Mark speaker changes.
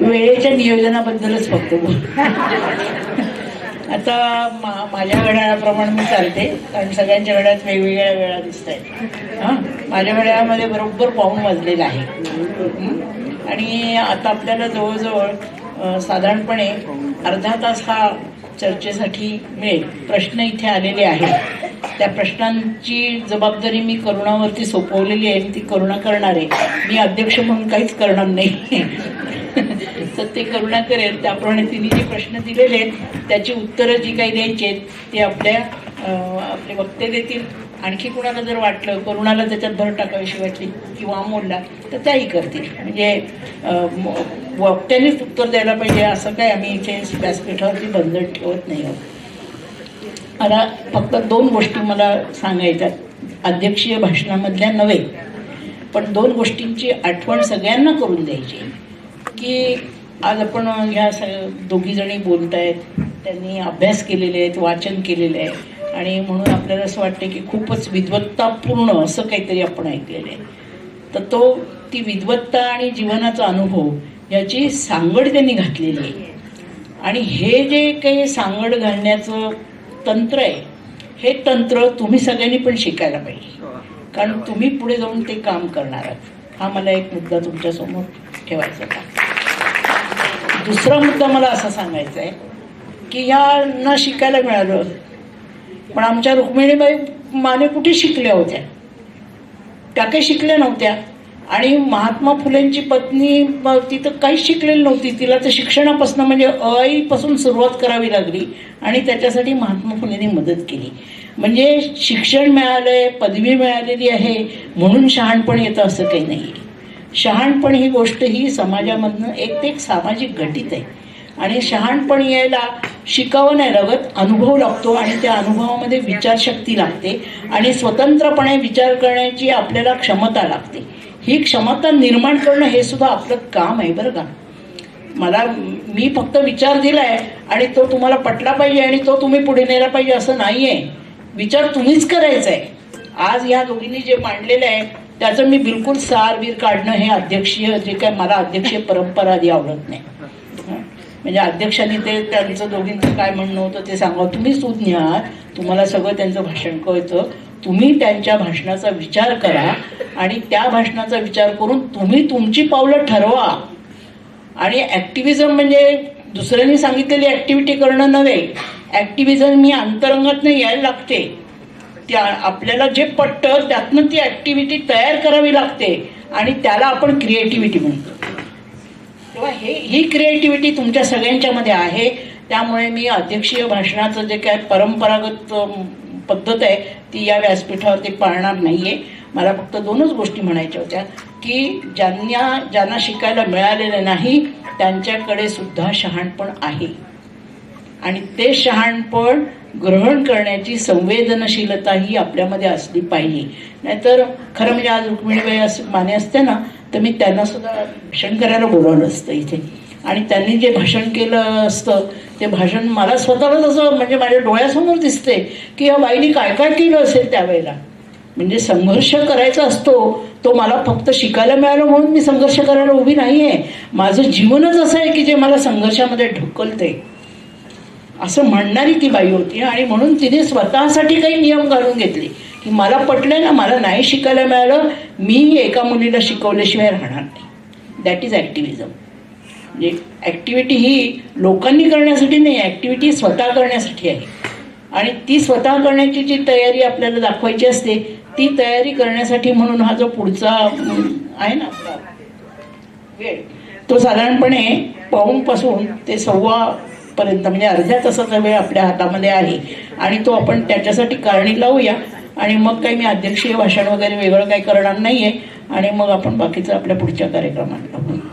Speaker 1: वेळेच्या नियोजनाबद्दलच फक्त बोल आता मा माझ्या घड्याळाप्रमाणे मी चालते. कारण सगळ्यांच्या घड्यात वेगवेगळ्या वेळा दिसत आहेत हां? माझ्या घड्याळामध्ये बरोबर पाहून वाजलेलं आहे. आणि आता आपल्याला जवळजवळ साधारणपणे अर्धा तास हा चर्चेसाठी मिळेल. प्रश्न इथे आलेले आहेत. त्या प्रश्नांची जबाबदारी मी करुणावरती सोपवलेली आहे. ती करुणा करणार आहे. मी अध्यक्ष म्हणून काहीच करणार नाही. ते करुणा करेल त्याप्रमाणे तिने जे प्रश्न दिलेले आहेत त्याची उत्तरं जी काही द्यायची आहेत ते आपल्या आपले वक्ते देतील. आणखी कुणाला जर वाटलं करुणाला त्याच्यात भर टाकावीशी वाटली किंवा अमोलला तर त्याही करतील. म्हणजे वक्त्यानेच उत्तर द्यायला पाहिजे असं काय आम्ही इथे व्यासपीठावरती बंधन ठेवत नाही आहोत. आता फक्त दोन गोष्टी मला सांगायच्या अध्यक्षीय भाषणामधल्या नव्हे पण दोन गोष्टींची आठवण सगळ्यांना करून द्यायची की आज आपण ह्या स दोघी जणी बोलत आहेत त्यांनी अभ्यास केलेले आहेत वाचन केलेलं आहे आणि म्हणून आपल्याला असं वाटतं की खूपच विद्वत्तापूर्ण असं काहीतरी आपण ऐकलेलं आहे. तर तो ती विद्वत्ता आणि जीवनाचा अनुभव याची सांगड त्यांनी घातलेली आहे. आणि हे जे काही सांगड घालण्याचं तंत्र आहे हे तंत्र तुम्ही सगळ्यांनी पण शिकायला पाहिजे. कारण तुम्ही पुढे जाऊन ते काम करणार आहात. हा मला एक मुद्दा तुमच्यासमोर ठेवायचा होता दुसरा मुद्दा मला असा सांगायचा आहे की ह्या न शिकायला मिळालं पण आमच्या रुक्मिणीबाई माने कुठे शिकल्या होत्या? त्या काही शिकल्या नव्हत्या. आणि महात्मा फुलेंची पत्नी ती तर काहीच शिकलेली नव्हती. तिला तर शिक्षणापासून म्हणजे अईपासून सुरुवात करावी लागली आणि त्याच्यासाठी महात्मा फुलेंनी मदत केली. म्हणजे शिक्षण मिळालं आहे पदवी मिळालेली आहे म्हणून शहाणपण येतं असं काही नाही शहाणपण ही गोष्ट ही समाजामधनं एक ते एक सामाजिक घटित आहे. आणि शहाणपण यायला शिकावं नाही लागत अनुभव लागतो आणि त्या अनुभवामध्ये विचारशक्ती लागते आणि स्वतंत्रपणे विचार करण्याची आपल्याला क्षमता लागते. ही क्षमता निर्माण करणं हे सुद्धा आपलं काम आहे बरं का. मला मी फक्त विचार दिला आहे आणि तो तुम्हाला पटला पाहिजे आणि तो तुम्ही पुढे नेला पाहिजे असं नाही आहे विचार तुम्हीच करायचा आहे आज या दोघींनी जे मांडलेलं आहे त्याचं मी बिलकुल सार बीर काढणं हे अध्यक्षीय जे काय मला अध्यक्षीय परंपरा आधी आवडत नाही. म्हणजे अध्यक्षांनी ते त्यांचं दोघींचं काय म्हणणं होतं ते सांगा. तुम्ही सुज्ञ आहात तुम्हाला सगळं त्यांचं भाषण कळतं. तुम्ही त्यांच्या भाषणाचा विचार करा आणि त्या भाषणाचा विचार करून तुम्ही तुमची पावलं ठरवा. आणि ॲक्टिव्हिजम म्हणजे दुसऱ्यांनी सांगितलेली ॲक्टिव्हिटी करणं नव्हे. ॲक्टिव्हिजम मी अंतरंगातनं यायला लागते. त्या आपल्याला जे पटतं त्यातनं ती ॲक्टिव्हिटी तयार करावी लागते आणि त्याला आपण क्रिएटिव्हिटी म्हणतो. तेव्हा हे ही क्रिएटिव्हिटी तुमच्या सगळ्यांच्यामध्ये आहे. त्यामुळे मी अध्यक्षीय भाषणाचं जे काय परंपरागत पद्धत आहे ती या व्यासपीठावरती पाळणार नाही आहे मला फक्त दोनच गोष्टी म्हणायच्या होत्या की ज्यांना ज्यांना शिकायला मिळालेलं नाही त्यांच्याकडे सुद्धा शहाणपण आहे. आणि ते शहाणपण ग्रहण करण्याची संवेदनशीलता ही आपल्यामध्ये असली पाहिजे. नाहीतर खरं म्हणजे आज रुक्मिणीबाई असं माने असते ना तर मी त्यांना सुद्धा भाषण करायला बोलावलं असतं इथे. आणि त्यांनी जे भाषण केलं असतं ते भाषण मला स्वतःलाच असं म्हणजे माझ्या डोळ्यासमोर दिसते की या बाईने काय काय केलं असेल त्यावेळेला. म्हणजे संघर्ष करायचा असतो तो मला फक्त शिकायला मिळालं म्हणून मी संघर्ष करायला उभी नाही आहे माझं जीवनच असं आहे की जे मला संघर्षामध्ये ढकलते. असं म्हणणारी ती बाई होती आणि म्हणून तिने स्वतःसाठी काही नियम घालून घेतले. की मला पटलं ना मला नाही शिकायला मिळालं मी एका मुलीला शिकवल्याशिवाय राहणार नाही. दॅट इज ॲक्टिव्हिजम म्हणजे ॲक्टिव्हिटी ही लोकांनी करण्यासाठी नाही ॲक्टिव्हिटी स्वतः करण्यासाठी आहे. आणि ती स्वतः करण्याची जी तयारी आपल्याला दाखवायची असते ती तयारी करण्यासाठी म्हणून हा जो पुढचा आहे ना आपला वेळ तो साधारणपणे पाऊनपासून ते सव्वा पर्यंत म्हणजे अर्ध्या तासाचा वेळ आपल्या हातामध्ये आहे. आणि तो आपण त्याच्यासाठी कारणी लावूया. आणि मग काही मी अध्यक्षीय भाषण वगैरे वेगळं काही करणार नाही आहे आणि मग आपण बाकीचं आपल्या पुढच्या कार्यक्रमात